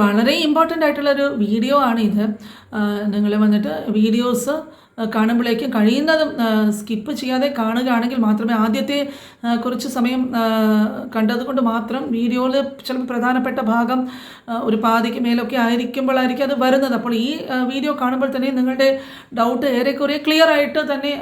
വളരെ ഇമ്പോർട്ടന്റ് ആയിട്ടുള്ളൊരു വീഡിയോ ആണ് ഇത്. നിങ്ങൾ വന്നിട്ട് വീഡിയോസ് കാണുമ്പോഴേക്കും കഴിയുന്നതും സ്കിപ്പ് ചെയ്യാതെ കാണുകയാണെങ്കിൽ മാത്രമേ ആദ്യത്തെ കുറച്ച് സമയം കണ്ടതുകൊണ്ട് മാത്രം വീഡിയോയിൽ ചിലപ്പോൾ പ്രധാനപ്പെട്ട ഭാഗം ഒരു പാതിക്ക് മേലൊക്കെ ആയിരിക്കുമ്പോഴായിരിക്കും അത് വരുന്നത്. അപ്പോൾ ഈ വീഡിയോ കാണുമ്പോൾ തന്നെ നിങ്ങളുടെ ഡൗട്ട് ഏറെക്കുറെ ക്ലിയർ ആയിട്ട് തന്നെ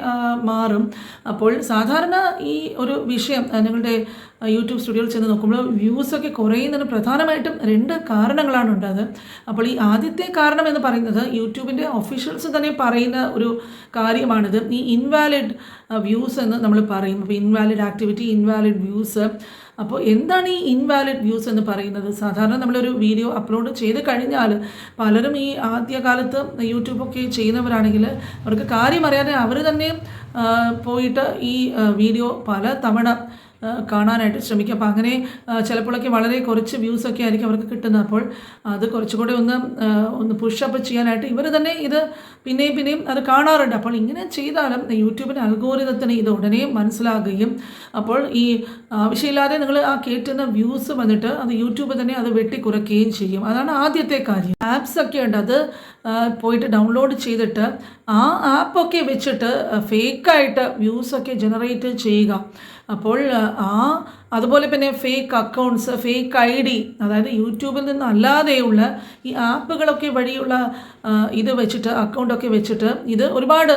മാറും. അപ്പോൾ സാധാരണ ഈ ഒരു വിഷയം നിങ്ങളുടെ യൂട്യൂബ് സ്റ്റുഡിയോയിൽ ചെന്ന് നോക്കുമ്പോൾ വ്യൂസൊക്കെ കുറയുന്നതിന് പ്രധാനമായിട്ടും രണ്ട് കാരണങ്ങളാണ് ഉണ്ടത്. അപ്പോൾ ഈ ആദ്യത്തെ കാരണം എന്ന് പറയുന്നത് യൂട്യൂബിന്റെ ഒഫീഷ്യൽസ് തന്നെ പറയുന്ന ഒരു കാര്യമാണിത്. ഈ ഇൻവാലിഡ് വ്യൂസ് എന്ന് നമ്മൾ പറയും. അപ്പോൾ ഇൻവാലിഡ് ആക്ടിവിറ്റി ഇൻവാലിഡ് വ്യൂസ് അപ്പോൾ എന്താണ് ഈ ഇൻവാലിഡ് വ്യൂസ് എന്ന് പറയുന്നത്? സാധാരണ നമ്മളൊരു വീഡിയോ അപ്ലോഡ് ചെയ്ത് കഴിഞ്ഞാൽ പലരും ഈ ആദ്യകാലത്ത് യൂട്യൂബൊക്കെ ചെയ്യുന്നവരാണെങ്കിൽ അവർക്ക് കാര്യം അറിയാതെ അവർ തന്നെ പോയിട്ട് ഈ വീഡിയോ പല തവണ കാണാനായിട്ട് ശ്രമിക്കുക അപ്പോൾ അങ്ങനെ ചിലപ്പോഴൊക്കെ വളരെ കുറച്ച് വ്യൂസൊക്കെ ആയിരിക്കും അവർക്ക് കിട്ടുന്നത്. അപ്പോൾ അത് കുറച്ചുകൂടി ഒന്ന് ഒന്ന് പുഷപ്പ് ചെയ്യാനായിട്ട് ഇവർ തന്നെ ഇത് പിന്നെയും പിന്നെയും അത് കാണാറുണ്ട്. അപ്പോൾ ഇങ്ങനെ ചെയ്താലും യൂട്യൂബിന്റെ അൽഗോരിതത്തിന് ഇത് ഉടനെ മനസ്സിലാകുകയും അപ്പോൾ ഈ ആവശ്യമില്ലാതെ നിങ്ങൾ ആ കേട്ടുന്ന വ്യൂസ് വന്നിട്ട് അത് യൂട്യൂബ് തന്നെ അത് വെട്ടിക്കുറയ്ക്കുകയും ചെയ്യും. അതാണ് ആദ്യത്തെ കാര്യം. ആപ്സ് ഒക്കെ ഉണ്ട്. അത് പോയിട്ട് ഡൗൺലോഡ് ചെയ്തിട്ട് ആ ആപ്പൊക്കെ വെച്ചിട്ട് ഫേക്കായിട്ട് വ്യൂസൊക്കെ ജനറേറ്റ് ചെയ്യുക. അപ്പോൾ ആ അതുപോലെ പിന്നെ fake accounts fake I D അതായത് യൂട്യൂബിൽ നിന്ന് അല്ലാതെയുള്ള ഈ ആപ്പുകളൊക്കെ വഴിയുള്ള ഇത് വെച്ചിട്ട് അക്കൗണ്ടൊക്കെ വെച്ചിട്ട് ഇത് ഒരുപാട്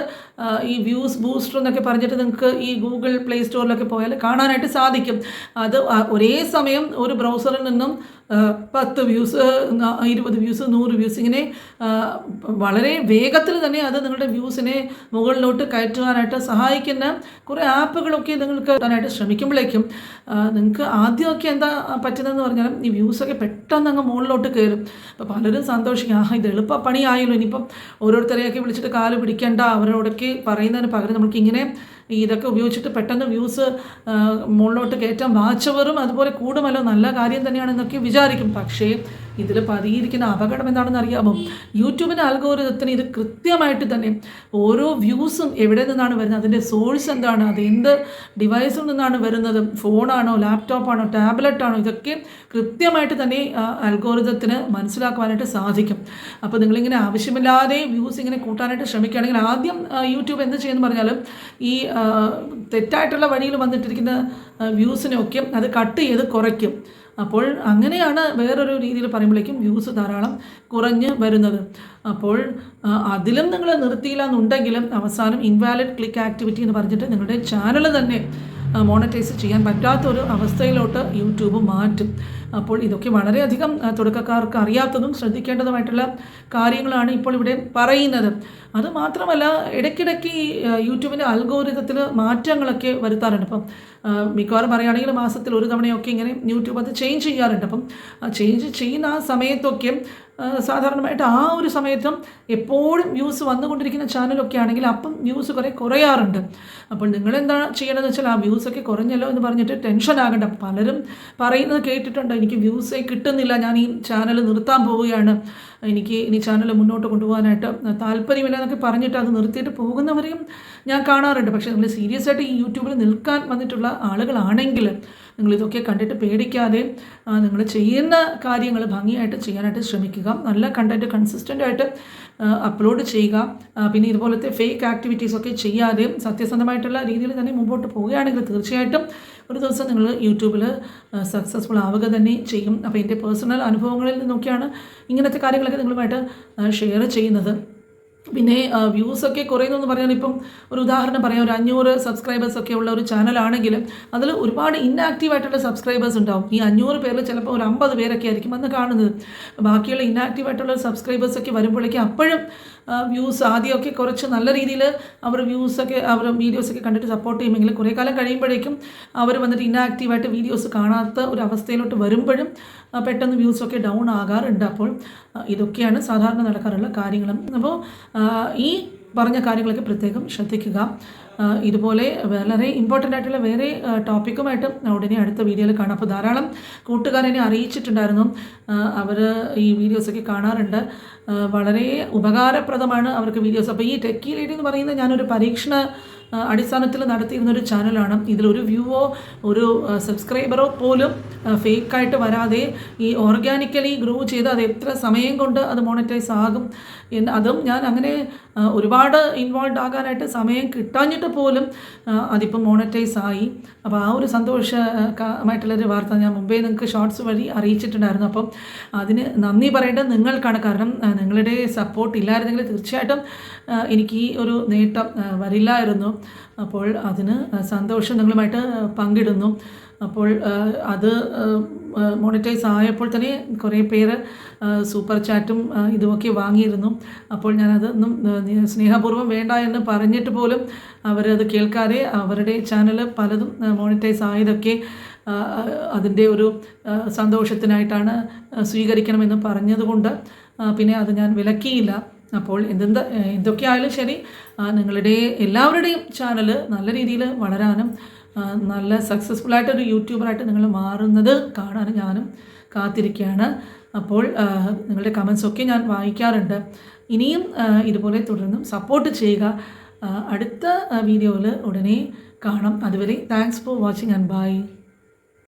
ഈ വ്യൂസ് ബൂസ്റ്റർ എന്നൊക്കെ പറഞ്ഞിട്ട് നിങ്ങൾക്ക് ഈ ഗൂഗിൾ പ്ലേ സ്റ്റോറിലൊക്കെ പോയാൽ കാണാനായിട്ട് സാധിക്കും. അത് ഒരേ സമയം ഒരു ബ്രൗസറിൽ നിന്നും പത്ത് വ്യൂസ് ഇരുപത് വ്യൂസ് നൂറ് വ്യൂസ് ഇങ്ങനെ വളരെ വേഗത്തിൽ തന്നെ അത് നിങ്ങളുടെ വ്യൂസിനെ മുകളിലോട്ട് കയറ്റുവാനായിട്ട് സഹായിക്കുന്ന കുറേ ആപ്പുകളൊക്കെ നിങ്ങൾക്ക് കിട്ടാനായിട്ട് ശ്രമിക്കുമ്പോഴേക്കും നിങ്ങൾക്ക് ആദ്യമൊക്കെ എന്താ പറ്റുന്നതെന്ന് പറഞ്ഞാൽ ഈ വ്യൂസൊക്കെ പെട്ടെന്ന് അങ്ങ് മുകളിലോട്ട് കയറും. അപ്പോൾ പലരും സന്തോഷിക്കും. ആഹാ ഇത് എളുപ്പ പണിയായല്ലോ. ഇനിയിപ്പം ഓരോരുത്തരെയൊക്കെ വിളിച്ചിട്ട് കാൽ പിടിക്കേണ്ട. അവരോടൊക്കെ പറയുന്നതിന് പകരം നമുക്ക് ഇങ്ങനെ ഇതൊക്കെ ഉപയോഗിച്ചിട്ട് പെട്ടെന്ന് വ്യൂസ് മുകളിലോട്ട് കയറ്റാൻ വാച്ചവറും അതുപോലെ കൂടുമല്ലോ. നല്ല കാര്യം തന്നെയാണെന്നൊക്കെ വിചാരിക്കും. പക്ഷേ ഇതിൽ പതിയിരിക്കുന്ന അപകടം എന്താണെന്ന് അറിയാമോ? യൂട്യൂബിന്റെ അൽഗോരിതത്തിന് ഇത് കൃത്യമായിട്ട് തന്നെ ഓരോ വ്യൂസും എവിടെ നിന്നാണ് വരുന്നത്? അതിന്റെ സോഴ്സ് എന്താണ്? അത് എന്ത് ഡിവൈസിൽ നിന്നാണ് വരുന്നത്? ഫോണാണോ ലാപ്ടോപ്പാണോ ടാബ്ലറ്റാണോ? ഇതൊക്കെ കൃത്യമായിട്ട് തന്നെ അൽഗോരിതത്തിന് മനസ്സിലാക്കുവാനായിട്ട് സാധിക്കും. അപ്പോൾ നിങ്ങളിങ്ങനെ ആവശ്യമില്ലാതെ വ്യൂസ് ഇങ്ങനെ കൂട്ടാനായിട്ട് ശ്രമിക്കുകയാണെങ്കിൽ ആദ്യം യൂട്യൂബ് എന്ത് ചെയ്യുമെന്ന് പറഞ്ഞാൽ ഈ തെറ്റായിട്ടുള്ള വഴിയിൽ വന്നിട്ടിരിക്കുന്ന വ്യൂസിനെയൊക്കെ അത് കട്ട് ചെയ്ത് കുറയ്ക്കും. അപ്പോൾ അങ്ങനെയാണ് വേറൊരു രീതിയിൽ പറയുമ്പോഴേക്കും വ്യൂസ് ധാരാളം കുറഞ്ഞ് വരുന്നത്. അപ്പോൾ അതിലും നിങ്ങൾ നിർത്തിയില്ല എന്നുണ്ടെങ്കിലും അവസാനം ഇൻവാലിഡ് ക്ലിക്ക് ആക്ടിവിറ്റി എന്ന് പറഞ്ഞിട്ട് നിങ്ങളുടെ ചാനൽ തന്നെ മോണറ്റൈസ് ചെയ്യാൻ പറ്റാത്തൊരു അവസ്ഥയിലോട്ട് യൂട്യൂബ് മാറ്റും. അപ്പോൾ ഇതൊക്കെ വളരെയധികം തുടക്കക്കാർക്ക് അറിയാത്തതും ശ്രദ്ധിക്കേണ്ടതുമായിട്ടുള്ള കാര്യങ്ങളാണ് ഇപ്പോൾ ഇവിടെ പറയുന്നത്. അതുമാത്രമല്ല ഇടയ്ക്കിടയ്ക്ക് ഈ യൂട്യൂബിന്റെ അൽഗോരിതത്തിൽ മാറ്റങ്ങളൊക്കെ വരുത്താറുണ്ട്. അപ്പം മിക്കവാറും പറയുകയാണെങ്കിൽ മാസത്തിൽ ഒരു തവണയൊക്കെ ഇങ്ങനെ യൂട്യൂബ് അത് ചേഞ്ച് ചെയ്യാറുണ്ട്. അപ്പം ചേഞ്ച് ചെയ്യുന്ന ആ സമയത്തൊക്കെ സാധാരണമായിട്ട് ആ ഒരു സമയത്തും എപ്പോഴും ന്യൂസ് വന്നുകൊണ്ടിരിക്കുന്ന ചാനലൊക്കെ ആണെങ്കിൽ അപ്പം ന്യൂസ് കുറേ കുറയാറുണ്ട്. അപ്പോൾ നിങ്ങൾ എന്താ ചെയ്യണമെന്ന് വെച്ചാൽ ആ വ്യൂസൊക്കെ കുറഞ്ഞല്ലോ എന്ന് പറഞ്ഞിട്ട് ടെൻഷൻ ആകണ്ട. പലരും പറയുന്നത് കേട്ടിട്ടുണ്ട് എനിക്ക് വ്യൂസേ കിട്ടുന്നില്ല ഞാൻ ഈ ചാനൽ നിർത്താൻ പോവുകയാണ്. എനിക്ക് ഇനി ചാനൽ മുന്നോട്ട് കൊണ്ടുപോകാനായിട്ട് താല്പര്യമില്ല എന്നൊക്കെ പറഞ്ഞിട്ട് അത് നിർത്തിയിട്ട് പോകുന്നവരെയും ഞാൻ കാണാറുണ്ട്. പക്ഷേ നിങ്ങൾ സീരിയസ് ആയിട്ട് ഈ യൂട്യൂബിൽ നിൽക്കാൻ വന്നിട്ടുള്ള ആളുകളാണെങ്കിൽ നിങ്ങളിതൊക്കെ കണ്ടിട്ട് പേടിക്കാതെ നിങ്ങൾ ചെയ്യുന്ന കാര്യങ്ങൾ ഭംഗിയായിട്ട് ചെയ്യാനായിട്ട് ശ്രമിക്കുക. നല്ല കണ്ടന്റ് കൺസിസ്റ്റന്റ് ആയിട്ട് അപ്ലോഡ് ചെയ്യുക. പിന്നെ ഇതുപോലത്തെ ഫേക്ക് ആക്ടിവിറ്റീസ് ഒക്കെ ചെയ്യാതെ സത്യസന്ധമായിട്ടുള്ള രീതിയിൽ തന്നെ മുമ്പോട്ട് പോവുകയാണെങ്കിൽ തീർച്ചയായിട്ടും ഒരു ദിവസം നിങ്ങൾ യൂട്യൂബിൽ സക്സസ്ഫുൾ ആവുക തന്നെ ചെയ്യും. അപ്പോൾ എന്റെ പേഴ്സണൽ അനുഭവങ്ങളിൽ നിന്നൊക്കെയാണ് ഇങ്ങനത്തെ നിങ്ങളുമായിട്ട് ഷെയർ ചെയ്യുന്നത്. പിന്നെ വ്യൂസ് ഒക്കെ കുറയുന്നു പറഞ്ഞാൽ ഇപ്പം ഒരു ഉദാഹരണം പറയാം ഒരു അഞ്ഞൂറ് സബ്സ്ക്രൈബേഴ്സ് ഒക്കെ ഉള്ള ഒരു ചാനലാണെങ്കിൽ അതിൽ ഒരുപാട് ഇന്നാക്റ്റീവ് ആയിട്ടുള്ള സബ്സ്ക്രൈബേഴ്സ് ഉണ്ടാവും. ഈ അഞ്ഞൂറ് പേരിൽ ചിലപ്പോൾ ഒരു അമ്പത് പേരൊക്കെ ആയിരിക്കും അന്ന് കാണുന്നത്. ബാക്കിയുള്ള ഇന്നാക്റ്റീവ് ആയിട്ടുള്ള സബ്സ്ക്രൈബേഴ്സ് ഒക്കെ വരുമ്പോഴേക്കും അപ്പോഴും വ്യൂസ് ആദ്യമൊക്കെ കുറച്ച് നല്ല രീതിയിൽ അവർ വ്യൂസൊക്കെ അവർ വീഡിയോസൊക്കെ കണ്ടിട്ട് സപ്പോർട്ട് ചെയ്യുമെങ്കിലും കുറേ കാലം കഴിയുമ്പോഴേക്കും അവർ വന്നിട്ട് ഇന്നാക്റ്റീവായിട്ട് വീഡിയോസ് കാണാത്ത ഒരു അവസ്ഥയിലോട്ട് വരുമ്പോഴും പെട്ടെന്ന് വ്യൂസൊക്കെ ഡൗൺ ആകാറുണ്ട്. അപ്പോൾ ഇതൊക്കെയാണ് സാധാരണ നടക്കാറുള്ള കാര്യങ്ങളും. അപ്പോൾ ഈ പറഞ്ഞ കാര്യങ്ങളൊക്കെ പ്രത്യേകം ശ്രദ്ധിക്കുക. ഇതുപോലെ വളരെ ഇമ്പോർട്ടന്റ് ആയിട്ടുള്ള വേറെ ടോപ്പിക്കുമായിട്ട് ഉടനെ അടുത്ത വീഡിയോയിൽ കാണാം. അപ്പോൾ ധാരാളം കൂട്ടുകാരെന്നെ അറിയിച്ചിട്ടുണ്ടായിരുന്നു. അവർ ഈ വീഡിയോസൊക്കെ കാണാറുണ്ട്. വളരെ ഉപകാരപ്രദമാണ് അവർക്ക് വീഡിയോസ് അപ്പോൾ ഈ ടെക്കി ലേഡി എന്ന് പറയുന്നത് ഞാനൊരു പരീക്ഷണ അടിസ്ഥാനത്തിൽ നടത്തിയിരുന്ന ഒരു ചാനലാണ് ഇതിലൊരു വ്യൂവോ ഒരു സബ്സ്ക്രൈബറോ പോലും ഫേക്കായിട്ട് വരാതെ ഈ ഓർഗാനിക്കലി ഗ്രോ ചെയ്ത് അത് എത്ര സമയം കൊണ്ട് അത് മോണിറ്റൈസ് ആകും അതും ഞാൻ അങ്ങനെ ഒരുപാട് ഇൻവോൾവ് ആകാനായിട്ട് സമയം കിട്ടാഞ്ഞിട്ട് പോലും അതിപ്പോൾ മോണറ്റൈസ് ആയി. അപ്പോൾ ആ ഒരു സന്തോഷമായിട്ടുള്ളൊരു വാർത്ത ഞാൻ മുമ്പേ നിങ്ങൾക്ക് ഷോർട്സ് വഴി അറിയിച്ചിട്ടുണ്ടായിരുന്നു. അപ്പം അതിന് നന്ദി പറയേണ്ടത് നിങ്ങൾക്കാണ്. കാരണം നിങ്ങളുടെ സപ്പോർട്ട് ഇല്ലായിരുന്നെങ്കിൽ തീർച്ചയായിട്ടും എനിക്ക് ഈ ഒരു നേട്ടം വരില്ലായിരുന്നു. അപ്പോൾ അതിന് സന്തോഷം നിങ്ങളുമായിട്ട് പങ്കിടുന്നു. അപ്പോൾ അത് മോണിറ്റൈസ് ആയപ്പോൾ തന്നെ കുറേ പേര് സൂപ്പർ ചാറ്റും ഇതുമൊക്കെ വാങ്ങിയിരുന്നു. അപ്പോൾ ഞാനതൊന്നും സ്നേഹപൂർവം വേണ്ട എന്ന് പറഞ്ഞിട്ട് പോലും അവരത് കേൾക്കാതെ അവരുടെ ചാനൽ പലതും മോണിറ്റൈസ് ആയതൊക്കെ അതിന്റെ ഒരു സന്തോഷത്തിനായിട്ടാണ് സ്വീകരിക്കണമെന്ന് പറഞ്ഞതുകൊണ്ട് പിന്നെ അത് ഞാൻ വിലക്കിയില്ല. അപ്പോൾ എന്തെന്ത് എന്തൊക്കെ ആയാലും ശരി നിങ്ങളുടെ എല്ലാവരുടെയും ചാനൽ നല്ല രീതിയിൽ വളരാനും നല്ല സക്സസ്ഫുൾ ആയിട്ടൊരു യൂട്യൂബറായിട്ട് നിങ്ങൾ മാറുന്നത് കാണാൻ ഞാനും കാത്തിരിക്കുകയാണ്. അപ്പോൾ നിങ്ങളുടെ കമൻസൊക്കെ ഞാൻ വായിക്കാറുണ്ട്. ഇനിയും ഇതുപോലെ തുടർന്നും സപ്പോർട്ട് ചെയ്യുക. അടുത്ത വീഡിയോയിൽ ഉടനെ കാണാം. അതുവരെ thanks for watching and bye